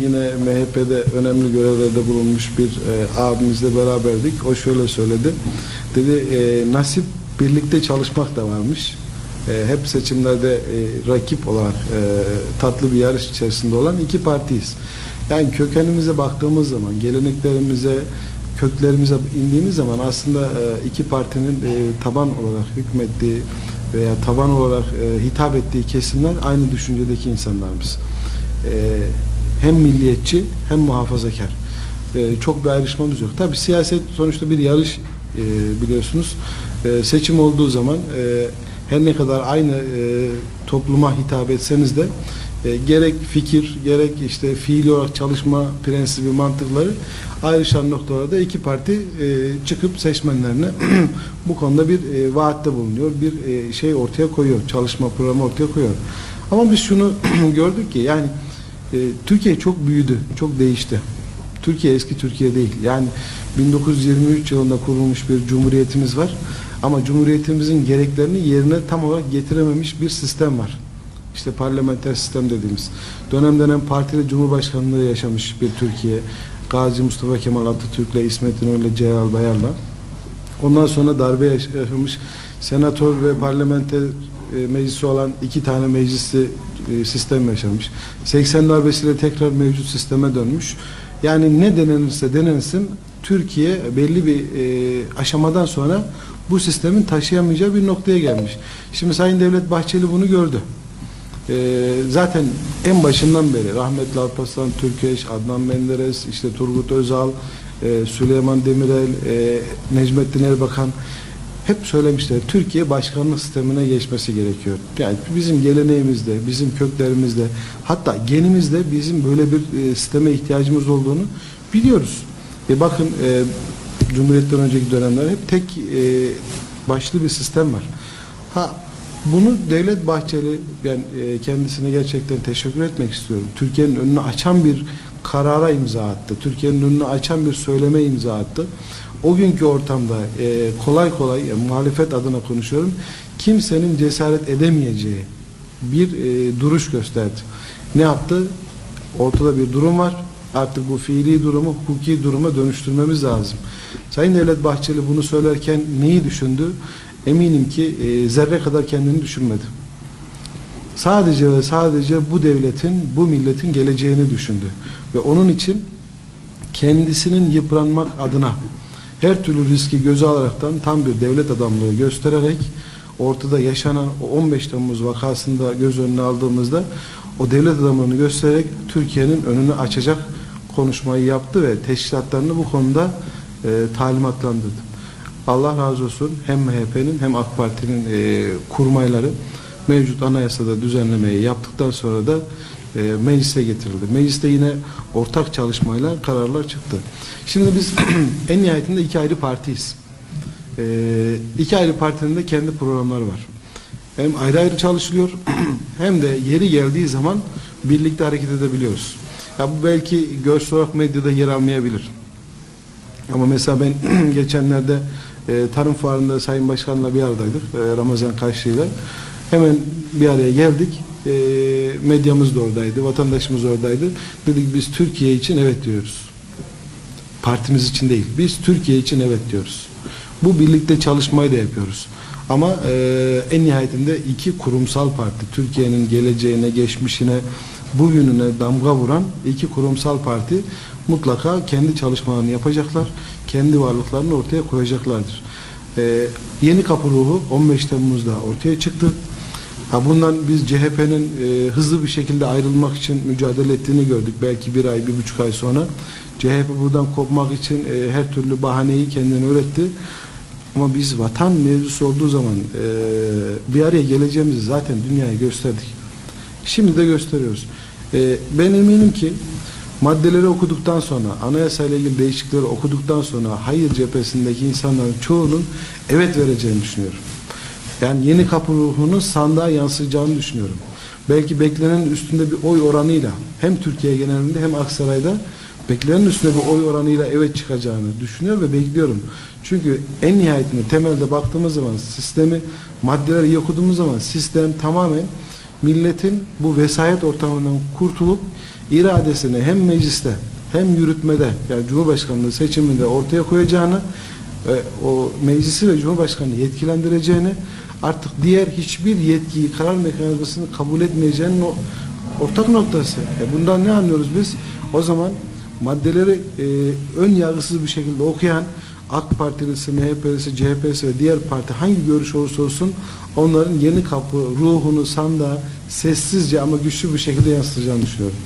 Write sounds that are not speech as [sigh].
yine MHP'de önemli görevlerde bulunmuş bir e, abimizle beraberdik. O şöyle söyledi. Dedi e, nasip birlikte çalışmak da varmış. E, hep seçimlerde e, rakip olan, e, tatlı bir yarış içerisinde olan iki partiyiz. Yani kökenimize baktığımız zaman, geleneklerimize, köklerimize indiğimiz zaman aslında e, iki partinin e, taban olarak hükmettiği veya taban olarak e, hitap ettiği kesimler aynı düşüncedeki insanlarımız. E, hem milliyetçi hem muhafazakar. E, çok bir ayrışmamız yok. Tabi siyaset sonuçta bir yarış e, biliyorsunuz. E, seçim olduğu zaman e, her ne kadar aynı e, topluma hitap etseniz de e, gerek fikir, gerek işte fiili olarak çalışma prensibi, mantıkları ayrışan noktalarda iki parti e, çıkıp seçmenlerine [clears throat] bu konuda bir e, vaatte bulunuyor, bir e, şey ortaya koyuyor, çalışma programı ortaya koyuyor. Ama biz şunu [clears throat] gördük ki yani e, Türkiye çok büyüdü, çok değişti. Türkiye eski Türkiye değil. Yani 1923 yılında kurulmuş bir cumhuriyetimiz var. Ama cumhuriyetimizin gereklerini yerine tam olarak getirememiş bir sistem var. İşte parlamenter sistem dediğimiz. Dönem dönem partili cumhurbaşkanlığı yaşamış bir Türkiye. Gazi Mustafa Kemal Atatürk'le, İsmet İnönü'yle, Celal Bayar'la. Ondan sonra darbe yaşamış senatör ve parlamenter e, meclisi olan iki tane meclisli e, sistem yaşamış. 80 darbesiyle tekrar mevcut sisteme dönmüş. Yani ne denenirse denensin Türkiye belli bir e, aşamadan sonra bu sistemin taşıyamayacağı bir noktaya gelmiş. Şimdi Sayın Devlet Bahçeli bunu gördü. E, zaten en başından beri rahmetli Alparslan Türkeş, Adnan Menderes, işte Turgut Özal, e, Süleyman Demirel, e, Necmettin Erbakan hep söylemişler Türkiye başkanlık sistemine geçmesi gerekiyor. Yani bizim geleneğimizde, bizim köklerimizde hatta genimizde bizim böyle bir e, sisteme ihtiyacımız olduğunu biliyoruz. E bakın e, Cumhuriyet'ten önceki dönemler hep tek e, başlı bir sistem var. Ha bunu Devlet Bahçeli ben e, kendisine gerçekten teşekkür etmek istiyorum. Türkiye'nin önünü açan bir karara imza attı. Türkiye'nin önünü açan bir söyleme imza attı. O günkü ortamda e, kolay kolay yani muhalefet adına konuşuyorum. Kimsenin cesaret edemeyeceği bir e, duruş gösterdi. Ne yaptı? Ortada bir durum var. Artık bu fiili durumu hukuki duruma dönüştürmemiz lazım. Sayın Devlet Bahçeli bunu söylerken neyi düşündü? Eminim ki e, zerre kadar kendini düşünmedi. Sadece ve sadece bu devletin, bu milletin geleceğini düşündü. Ve onun için kendisinin yıpranmak adına her türlü riski göze alaraktan tam bir devlet adamlığı göstererek ortada yaşanan o 15 Temmuz vakasında göz önüne aldığımızda o devlet adamlığını göstererek Türkiye'nin önünü açacak konuşmayı yaptı ve teşkilatlarını bu konuda e, talimatlandırdı. Allah razı olsun hem MHP'nin hem AK Parti'nin e, kurmayları mevcut anayasada düzenlemeyi yaptıktan sonra da e, meclise getirildi. Mecliste yine ortak çalışmayla kararlar çıktı. Şimdi biz [clears throat] en nihayetinde iki ayrı partiyiz. E, iki ayrı partinin de kendi programları var. Hem ayrı ayrı çalışılıyor [clears throat] hem de yeri geldiği zaman birlikte hareket edebiliyoruz. Ya bu belki görsel olarak medyada yer almayabilir. Ama mesela ben [clears throat] geçenlerde e, tarım fuarında Sayın Başkan'la bir aradaydık. E, Ramazan Kaşlı'yla. Hemen bir araya geldik. E, medyamız da oradaydı. Vatandaşımız oradaydı. Dedik biz Türkiye için evet diyoruz. Partimiz için değil. Biz Türkiye için evet diyoruz. Bu birlikte çalışmayı da yapıyoruz. Ama e, en nihayetinde iki kurumsal parti, Türkiye'nin geleceğine, geçmişine, bugününe damga vuran iki kurumsal parti mutlaka kendi çalışmalarını yapacaklar. Kendi varlıklarını ortaya koyacaklardır. E, yeni kapı ruhu 15 Temmuz'da ortaya çıktı. Ha bundan biz CHP'nin e, hızlı bir şekilde ayrılmak için mücadele ettiğini gördük. Belki bir ay, bir buçuk ay sonra. CHP buradan kopmak için e, her türlü bahaneyi kendine üretti. Ama biz vatan mevzusu olduğu zaman e, bir araya geleceğimizi zaten dünyaya gösterdik. Şimdi de gösteriyoruz. E, ben eminim ki maddeleri okuduktan sonra, anayasayla ilgili değişiklikleri okuduktan sonra hayır cephesindeki insanların çoğunun evet vereceğini düşünüyorum. Yani yeni kapı ruhunun sandığa yansıyacağını düşünüyorum. Belki beklenenin üstünde bir oy oranıyla hem Türkiye genelinde hem Aksaray'da beklenenin üstünde bir oy oranıyla evet çıkacağını düşünüyor ve bekliyorum. Çünkü en nihayetinde temelde baktığımız zaman sistemi maddeleri iyi zaman sistem tamamen milletin bu vesayet ortamından kurtulup iradesini hem mecliste hem yürütmede yani Cumhurbaşkanlığı seçiminde ortaya koyacağını ve o meclisi ve Cumhurbaşkanı yetkilendireceğini artık diğer hiçbir yetkiyi karar mekanizmasını kabul etmeyeceğinin o ortak noktası. E bundan ne anlıyoruz biz? O zaman maddeleri e, ön yargısız bir şekilde okuyan AK Partilisi, MHP'lisi, CHP'si ve diğer parti hangi görüş olursa olsun onların yeni kapı ruhunu sandığa sessizce ama güçlü bir şekilde yansıtacağını düşünüyorum.